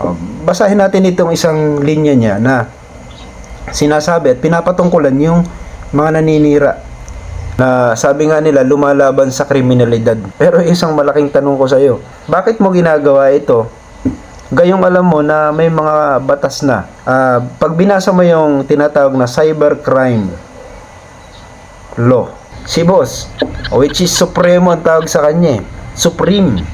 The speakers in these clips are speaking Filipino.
Oh, basahin natin itong isang linya niya na sinasabi at pinapatungkulan yung mga naninira na sabi nga nila lumalaban sa kriminalidad. Pero isang malaking tanong ko sa iyo, bakit mo ginagawa ito? Gayong alam mo na may mga batas na. Ah, pag binasa mo yung tinatawag na cybercrime law, si boss, which is supremo ang tawag sa kanya eh. Supreme.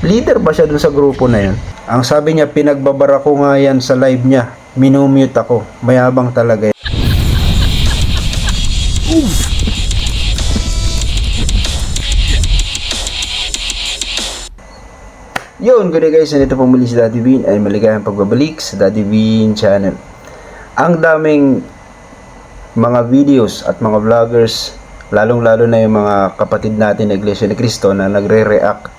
Leader ba siya dun sa grupo na yun? Ang sabi niya, pinagbabara ko nga yan sa live niya. Minumute ako. Mayabang talaga yan. Yun, good day guys. Nandito po muli si Daddy Bean ay maligayang pagbabalik sa Daddy Bean channel. Ang daming mga videos at mga vloggers, lalong-lalo na yung mga kapatid natin na Iglesia ni Cristo na nagre-react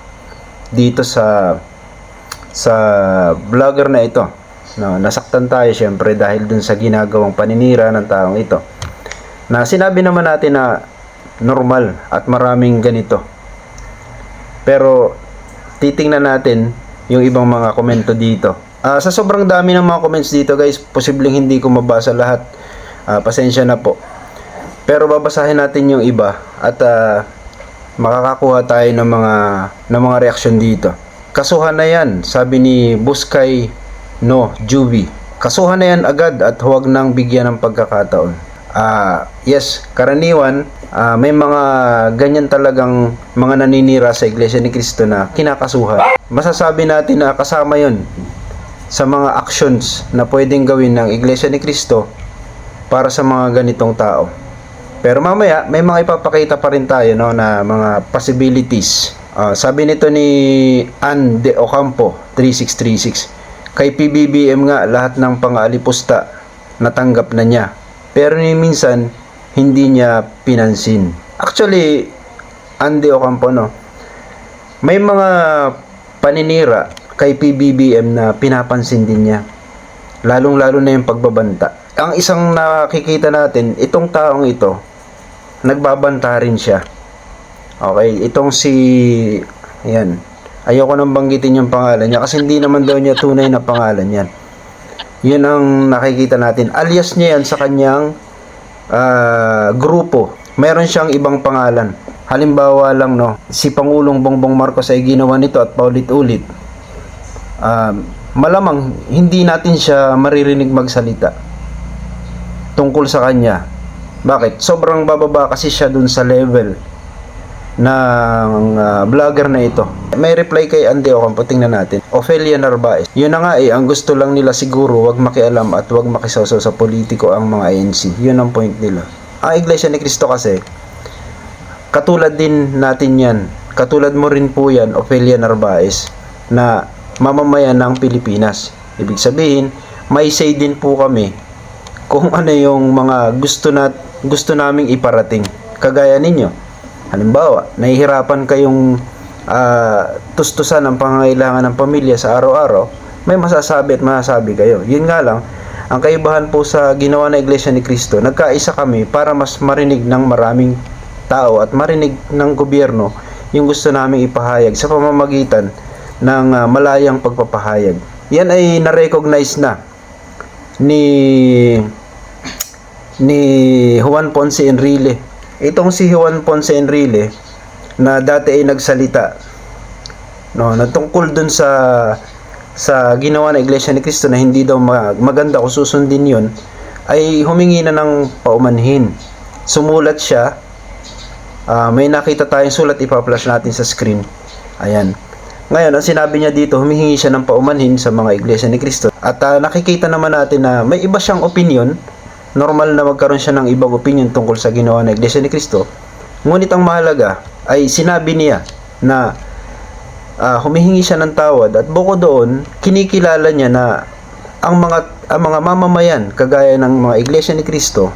dito sa sa vlogger na ito. No, nasaktan tayo syempre dahil dun sa ginagawang paninira ng taong ito. Na sinabi naman natin na normal at maraming ganito. Pero titingnan natin yung ibang mga komento dito. Ah, sa sobrang dami ng mga comments dito guys, posibleng hindi ko mabasa lahat. Ah, pasensya na po. Pero babasahin natin yung iba at ah, makakakuha tayo ng mga ng mga reaksyon dito. Kasuhan na yan, sabi ni Buskay No Juby. Kasuhan na yan agad at huwag nang bigyan ng pagkakataon. Ah, yes, karaniwan ah, may mga ganyan talagang mga naninira sa Iglesia ni Cristo na kinakasuhan. Masasabi natin na kasama 'yon sa mga actions na pwedeng gawin ng Iglesia ni Cristo para sa mga ganitong tao. Pero mamaya, may mga ipapakita pa rin tayo no, na mga possibilities. Ah, sabi nito ni Ann De Ocampo, 3636, kay PBBM nga lahat ng pang-alipusta natanggap na niya. Pero ni minsan, hindi niya pinansin. Actually, Ann De Ocampo, no, may mga paninira kay PBBM na pinapansin din niya. Lalong-lalo na yung pagbabanta. Ang isang nakikita natin, itong taong ito, nagbabanta rin siya. Okay, itong si yan. Ayoko nang banggitin yung pangalan niya kasi hindi naman daw niya tunay na pangalan yan. Yun ang nakikita natin. Alias niya yan sa kanyang ah, grupo. Meron siyang ibang pangalan. Halimbawa lang no, si Pangulong Bongbong Marcos ay ginawa nito at paulit-ulit. Um, malamang hindi natin siya maririnig magsalita tungkol sa kanya. Bakit? Sobrang bababa kasi siya dun sa level ng ah, vlogger na ito. May reply kay Andy Ocampo, tingnan natin. Ophelia Narvaez. Yun na nga eh, ang gusto lang nila siguro wag makialam at wag makisawsaw sa politiko ang mga ANC. Yun ang point nila. Ang Iglesia ni Cristo kasi, katulad din natin yan. Katulad mo rin po yan, Ophelia Narvaez, na mamamayan ng Pilipinas. Ibig sabihin, may say din po kami kung ano yung mga gusto na gusto naming iparating. Kagaya ninyo. Halimbawa, nahihirapan kayong ah, tustusan ang pangangailangan ng pamilya sa araw-araw, may masasabi at masasabi kayo. Yun nga lang, ang kaibahan po sa ginawa na Iglesia ni Cristo, nagkaisa kami para mas marinig ng maraming tao at marinig ng gobyerno yung gusto naming ipahayag sa pamamagitan ng ah, malayang pagpapahayag. Yan ay na-recognize na ni ni Juan Ponce Enrile. Itong si Juan Ponce Enrile na dati ay nagsalita no, na tungkol dun sa sa ginawa ng Iglesia ni Cristo na hindi daw ma- maganda kung susundin yun ay humingi na ng paumanhin. Sumulat siya. Ah, may nakita tayong sulat ipa-flash natin sa screen. Ayan. Ngayon, ang sinabi niya dito, humihingi siya ng paumanhin sa mga iglesia ni Cristo. At ah, nakikita naman natin na may iba siyang opinion. Normal na magkaroon siya ng ibang opinion tungkol sa ginawa ng iglesia ni Cristo. Ngunit ang mahalaga ay sinabi niya na ah, humihingi siya ng tawad at bukod doon, kinikilala niya na ang mga ang mga mamamayan kagaya ng mga iglesia ni Cristo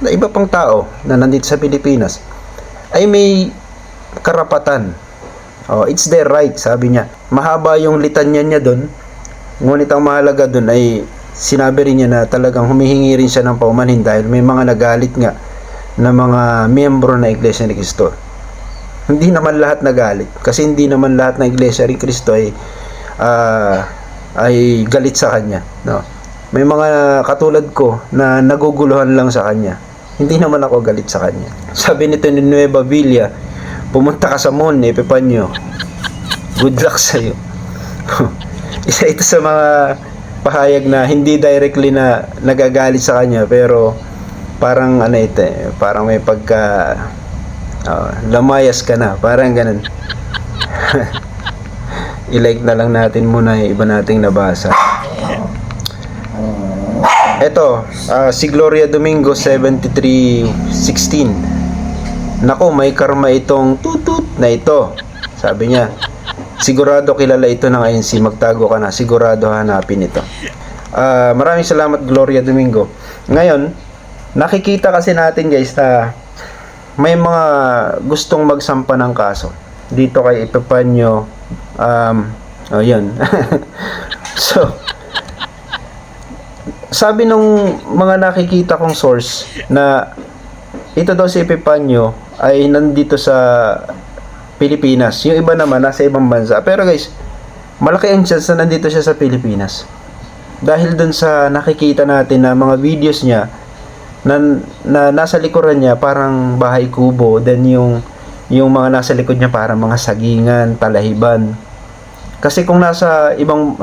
na iba pang tao na nandito sa Pilipinas ay may karapatan Oh, it's their right, sabi niya. Mahaba yung litanya niya doon. Ngunit ang mahalaga doon ay sinabi rin niya na talagang humihingi rin siya ng paumanhin dahil may mga nagalit nga na mga miyembro na Iglesia ni Cristo. Hindi naman lahat nagalit kasi hindi naman lahat ng Iglesia ni Cristo ay ah, ay galit sa kanya, no? May mga katulad ko na naguguluhan lang sa kanya. Hindi naman ako galit sa kanya. Sabi nito ni Nueva Villa, pumunta ka sa Mon, Epipanyo. Good luck sa'yo. Isa ito sa mga pahayag na hindi directly na nagagalit sa kanya pero parang ano ito eh, parang may pagka ah, lamayas ka na, parang ganun. I-like na lang natin muna yung iba nating nabasa. Ito, ah, si Gloria Domingo 7316. Nako, may karma itong tutut na ito. Sabi niya, sigurado kilala ito ng INC, magtago ka na, sigurado hanapin ito. Ah, maraming salamat Gloria Domingo. Ngayon, nakikita kasi natin guys na may mga gustong magsampa ng kaso dito kay Epipanyo um oh yun so sabi nung mga nakikita kong source na ito daw si Epipanyo ay nandito sa Pilipinas. Yung iba naman nasa ibang bansa. Pero guys, malaki ang chance na nandito siya sa Pilipinas. Dahil dun sa nakikita natin na mga videos niya na, na nasa likuran niya parang bahay kubo, then yung yung mga nasa likod niya parang mga sagingan, talahiban. Kasi kung nasa ibang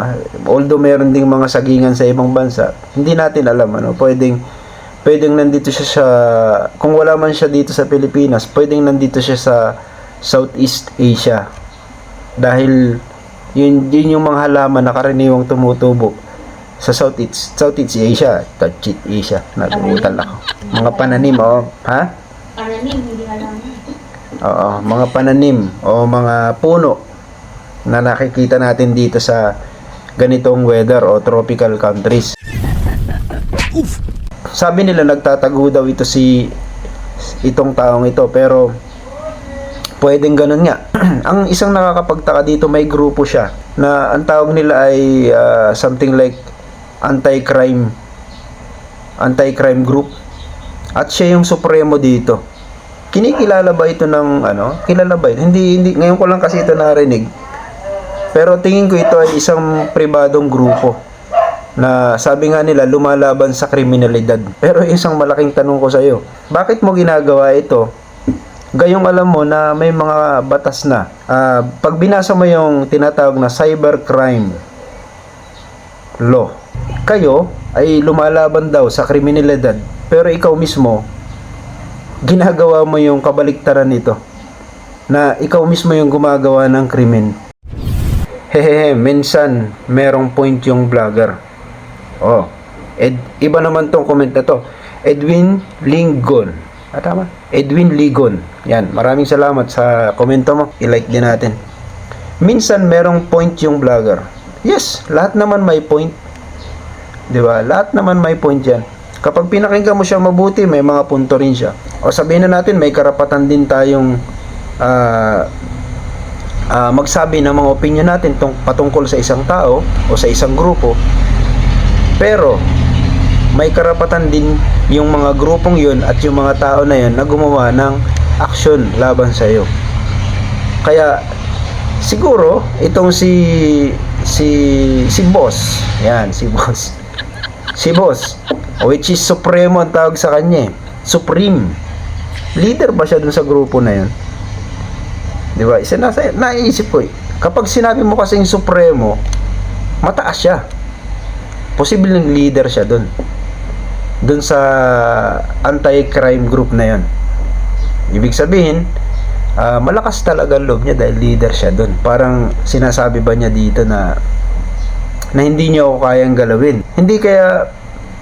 although meron ding mga sagingan sa ibang bansa, hindi natin alam ano, pwedeng pwedeng nandito siya sa kung wala man siya dito sa Pilipinas, pwedeng nandito siya sa Southeast Asia. Dahil yun, yun yung mga halaman na karaniwang tumutubo sa Southeast Southeast Asia, Southeast Asia, nagugutan ako. Mga pananim, oh, ha? Pananim, hindi alam. Oo, mga pananim o mga puno na nakikita natin dito sa ganitong weather o tropical countries. Sabi nila nagtatago daw ito si itong taong ito pero pwedeng ganun nga. ang isang nakakapagtaka dito may grupo siya na ang tawag nila ay ah, something like anti-crime anti-crime group at siya yung supremo dito. Kinikilala ba ito ng ano? Kilala ba ito? Hindi, hindi, ngayon ko lang kasi ito narinig. Pero tingin ko ito ay isang pribadong grupo na sabi nga nila lumalaban sa kriminalidad. Pero isang malaking tanong ko sa iyo, bakit mo ginagawa ito? Gayong alam mo na may mga batas na. Ah, pag binasa mo yung tinatawag na cybercrime law, kayo ay lumalaban daw sa kriminalidad. Pero ikaw mismo, ginagawa mo yung kabaliktaran nito na ikaw mismo yung gumagawa ng krimen. Hehehe, minsan merong point yung vlogger. Oh, Ed, iba naman tong comment na to. Edwin Lingon. Ah, tama? Edwin Ligon. Yan, maraming salamat sa komento mo. I-like din natin. Minsan merong point yung vlogger. Yes, lahat naman may point. 'Di ba? Lahat naman may point 'yan. Kapag pinakinggan mo siya mabuti, may mga punto rin siya. O sabihin na natin, may karapatan din tayong ah, ah, magsabi ng mga opinion natin tung, patungkol sa isang tao o sa isang grupo. Pero, may karapatan din yung mga grupong yun at yung mga tao na yun na gumawa ng action laban sa iyo. Kaya, siguro, itong si si si boss, yan, si boss. Si boss, which is supremo ang tawag sa kanya eh. Supreme. Leader ba siya dun sa grupo na yun? Di ba? Isa nasa, naisip ko eh. Kapag sinabi mo kasing supremo, mataas siya. Posibleng leader siya dun. Dun sa anti-crime group na yun. Ibig sabihin, ah, malakas talaga loob niya dahil leader siya dun. Parang sinasabi ba niya dito na na hindi niya ako kayang galawin. Hindi kaya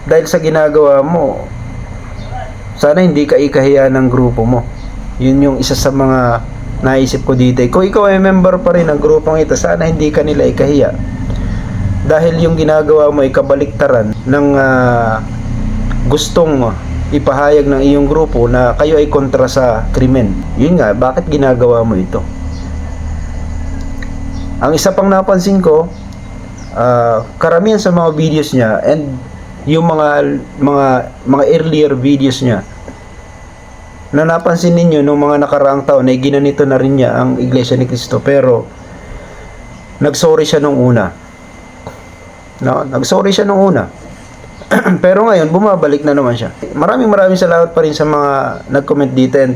dahil sa ginagawa mo, sana hindi ka ikahiya ng grupo mo. Yun yung isa sa mga naisip ko dito. Kung ikaw ay member pa rin ng grupong ito, sana hindi ka nila ikahiya. Dahil yung ginagawa mo ay kabaliktaran ng ah, gustong ipahayag ng iyong grupo na kayo ay kontra sa krimen. Yun nga, bakit ginagawa mo ito? Ang isa pang napansin ko, ah, karamihan sa mga videos niya and yung mga mga mga earlier videos niya na napansin ninyo nung mga nakaraang taon ay ginanito na rin niya ang Iglesia ni Cristo pero nagsorry siya nung una No, nag-sorry siya nung una. Pero ngayon, bumabalik na naman siya. Maraming maraming salamat pa rin sa mga nag-comment dito and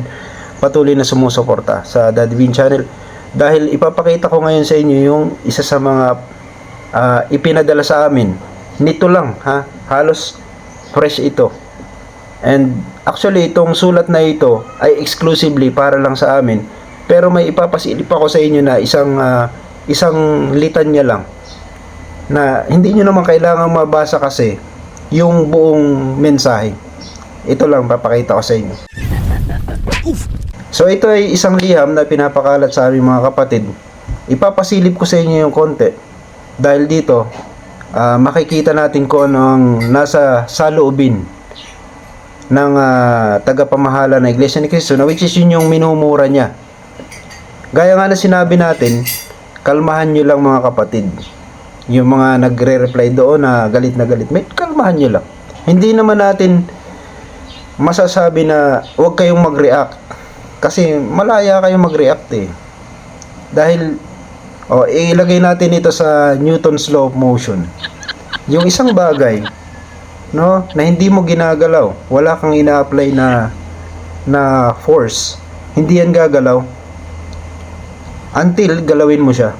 patuloy na sumusuporta sa Daddy Bean Channel. Dahil ipapakita ko ngayon sa inyo yung isa sa mga ah, ipinadala sa amin. Nito lang, ha? Halos fresh ito. And actually, itong sulat na ito ay exclusively para lang sa amin. Pero may ipapasilip ako sa inyo na isang ah, isang litanya lang na hindi nyo naman kailangan mabasa kasi yung buong mensahe. Ito lang papakita ko sa inyo. So ito ay isang liham na pinapakalat sa aming mga kapatid. Ipapasilip ko sa inyo yung konti. Dahil dito, ah, makikita natin kung ano ang nasa saloobin ng ah, tagapamahala na Iglesia ni Cristo na which is yun yung minumura niya. Gaya nga na sinabi natin, kalmahan nyo lang mga kapatid. Yung mga nagre-reply doon na galit na galit, may kalmahan nyo lang. Hindi naman natin masasabi na huwag kayong mag-react. Kasi malaya kayong mag-react eh. Dahil, oh, ilagay natin ito sa Newton's law of motion. Yung isang bagay, no, na hindi mo ginagalaw, wala kang ina-apply na na force, hindi yan gagalaw until galawin mo siya.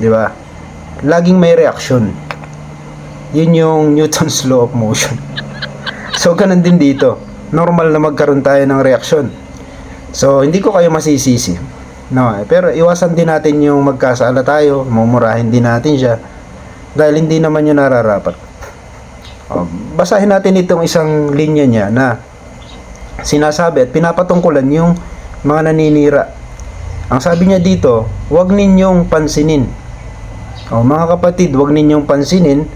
'Di ba? Laging may reaction. Yun yung Newton's law of motion. so ganun din dito. Normal na magkaroon tayo ng reaksyon. So hindi ko kayo masisisi. No, eh, pero iwasan din natin yung magkasala tayo, mumurahin din natin siya dahil hindi naman yun nararapat. Oh, basahin natin itong isang linya niya na sinasabi at pinapatungkulan yung mga naninira ang sabi niya dito, huwag ninyong pansinin. O mga kapatid, huwag ninyong pansinin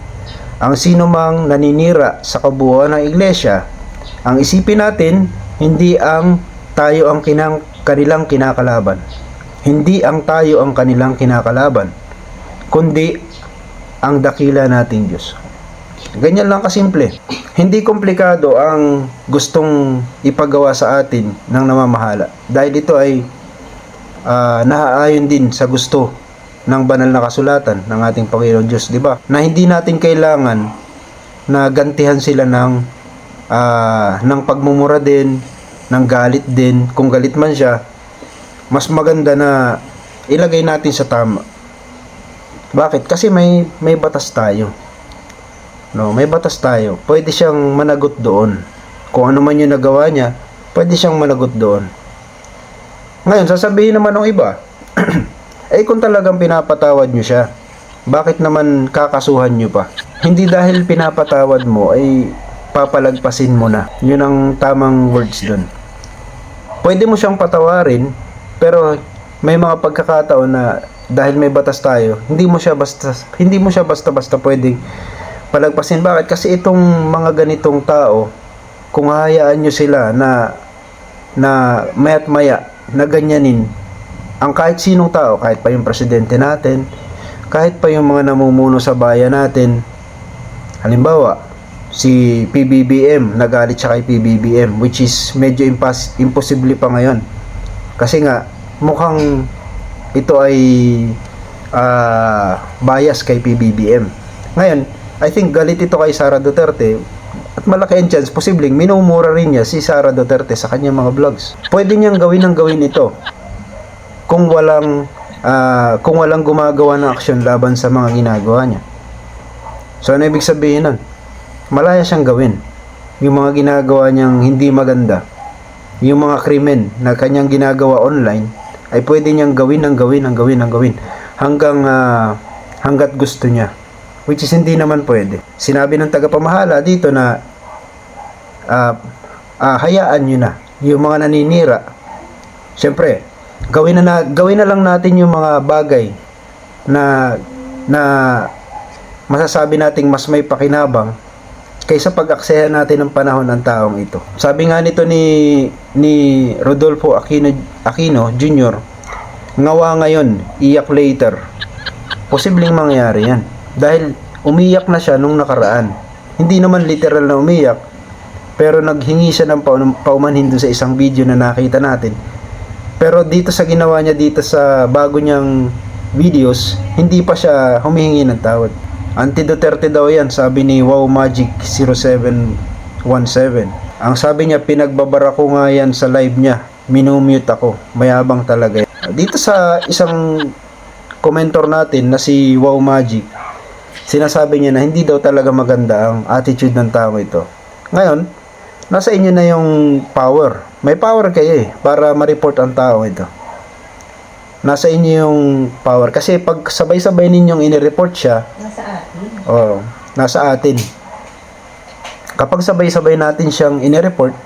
ang sino mang naninira sa kabuuan ng iglesia. Ang isipin natin, hindi ang tayo ang kinang, kanilang kinakalaban. Hindi ang tayo ang kanilang kinakalaban, kundi ang dakila nating Diyos. Ganyan lang kasimple. Hindi komplikado ang gustong ipagawa sa atin ng namamahala. Dahil ito ay ah naaayon din sa gusto ng banal na kasulatan ng ating Panginoon Diyos, di ba? Na hindi natin kailangan na gantihan sila ng ah, ng pagmumura din, ng galit din, kung galit man siya, mas maganda na ilagay natin sa tama. Bakit? Kasi may may batas tayo. No, may batas tayo. Pwede siyang managot doon. Kung ano man yung nagawa niya, pwede siyang managot doon. Ngayon, sasabihin naman ng iba, eh kung talagang pinapatawad nyo siya, bakit naman kakasuhan nyo pa? Hindi dahil pinapatawad mo, ay papalagpasin mo na. Yun ang tamang words dun. Pwede mo siyang patawarin, pero may mga pagkakataon na dahil may batas tayo, hindi mo siya basta hindi mo siya basta-basta pwedeng palagpasin. Bakit? Kasi itong mga ganitong tao, kung hahayaan nyo sila na na maya't maya na ganyanin ang kahit sinong tao, kahit pa yung presidente natin, kahit pa yung mga namumuno sa bayan natin, halimbawa, si PBBM, nagalit siya kay PBBM, which is medyo impas- imposible pa ngayon. Kasi nga, mukhang ito ay ah, bias kay PBBM. Ngayon, I think galit ito kay Sara Duterte at malaki ang chance, posibleng minumura rin niya si Sara Duterte sa kanyang mga vlogs. Pwede niyang gawin ng gawin ito kung walang ah, kung walang gumagawa ng aksyon laban sa mga ginagawa niya. So ano ibig sabihin nun? Malaya siyang gawin. Yung mga ginagawa niyang hindi maganda, yung mga krimen na kanyang ginagawa online, ay pwede niyang gawin ng gawin ng gawin ng gawin hanggang ah, hanggat gusto niya. Which is hindi naman pwede. Sinabi ng tagapamahala dito na ah, ah, hayaan nyo na yung mga naninira. Siyempre, gawin na, na gawin na lang natin yung mga bagay na na masasabi nating mas may pakinabang kaysa pag-aksaya natin ng panahon ng taong ito. Sabi nga nito ni ni Rodolfo Aquino Aquino Jr. Ngawa ngayon, iyak later. Posibleng mangyari 'yan dahil umiyak na siya nung nakaraan. Hindi naman literal na umiyak, pero naghingi siya ng paumanhin dun sa isang video na nakita natin. Pero dito sa ginawa niya dito sa bago niyang videos, hindi pa siya humihingi ng tawad. Anti-Duterte daw yan, sabi ni Wow Magic 0717. Ang sabi niya, pinagbabara ko nga yan sa live niya. Minumute ako. Mayabang talaga. Dito sa isang komentor natin na si Wow Magic, sinasabi niya na hindi daw talaga maganda ang attitude ng tao ito. Ngayon, nasa inyo na yung power. May power kayo eh, para ma-report ang tao ito. Nasa inyo yung power. Kasi pag sabay-sabay ninyong inireport siya, Nasa atin. Oo, nasa atin. Kapag sabay-sabay natin siyang inireport,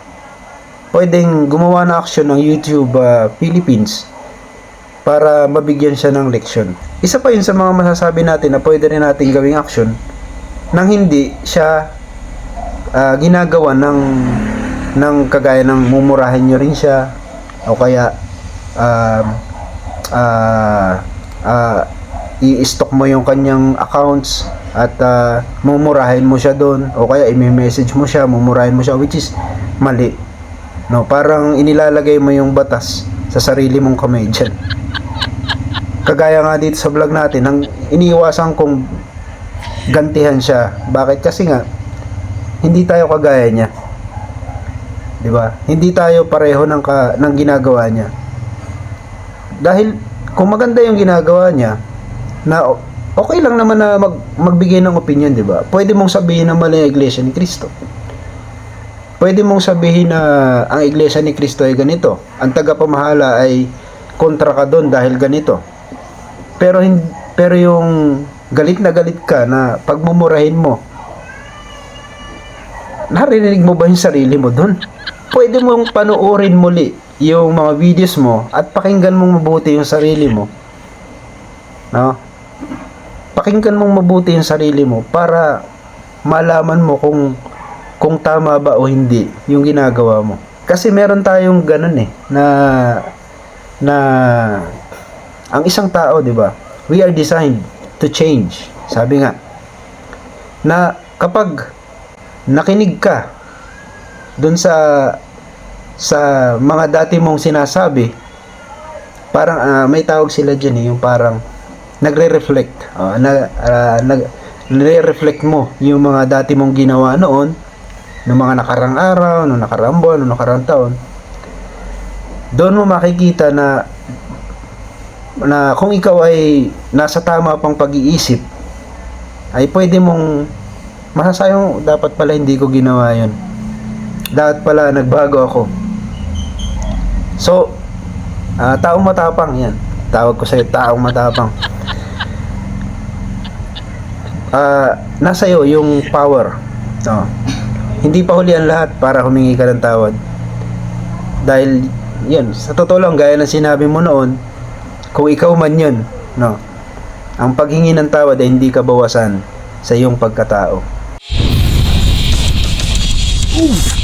pwedeng gumawa na action ng YouTube ah, Philippines para mabigyan siya ng leksyon. Isa pa yun sa mga masasabi natin na pwede rin natin gawing action nang hindi siya ah, ginagawa ng ng kagaya ng mumurahin nyo rin siya o kaya um, ah ah, i-stock mo yung kanyang accounts at ah, mumurahin mo siya doon o kaya i-message mo siya, mumurahin mo siya which is mali. No, parang inilalagay mo yung batas sa sarili mong kamay dyan. Kagaya nga dito sa vlog natin, ang iniiwasan kong gantihan siya. Bakit? Kasi nga, hindi tayo kagaya niya. 'Di ba? Hindi tayo pareho ng ka, ng ginagawa niya. Dahil kung maganda yung ginagawa niya, na okay lang naman na mag, magbigay ng opinion, 'di ba? Pwede mong sabihin na mali ang iglesia ni Kristo. Pwede mong sabihin na ang iglesia ni Kristo ay ganito. Ang tagapamahala ay kontra ka doon dahil ganito. Pero pero yung galit na galit ka na pagmumurahin mo, narinig mo ba yung sarili mo doon? Pwede mong panoorin muli yung mga videos mo at pakinggan mong mabuti yung sarili mo. No? Pakinggan mong mabuti yung sarili mo para malaman mo kung kung tama ba o hindi yung ginagawa mo. Kasi meron tayong ganun eh na na ang isang tao, 'di ba? We are designed to change. Sabi nga na kapag nakinig ka doon sa sa mga dati mong sinasabi parang ah, may tawag sila diyan eh, yung parang nagre-reflect. Ah, na ah, nag nire-reflect mo yung mga dati mong ginawa noon ng mga nakarang araw, ng nakarang buwan, ng nakarang taon. Doon mo makikita na na kung ikaw ay nasa tama pang pag-iisip ay pwede mong masasayang dapat pala hindi ko ginawa yun. Dapat pala nagbago ako. So ah, taong matapang yan. Tawag ko sa'yo taong matapang. Ah nasa iyo yung power. No. hindi pa huli ang lahat para humingi ka ng tawad. Dahil yun sa totoo lang gaya ng sinabi mo noon kung ikaw man yun no ang paghingi ng tawad ay hindi ka bawasan sa iyong pagkatao Ooh.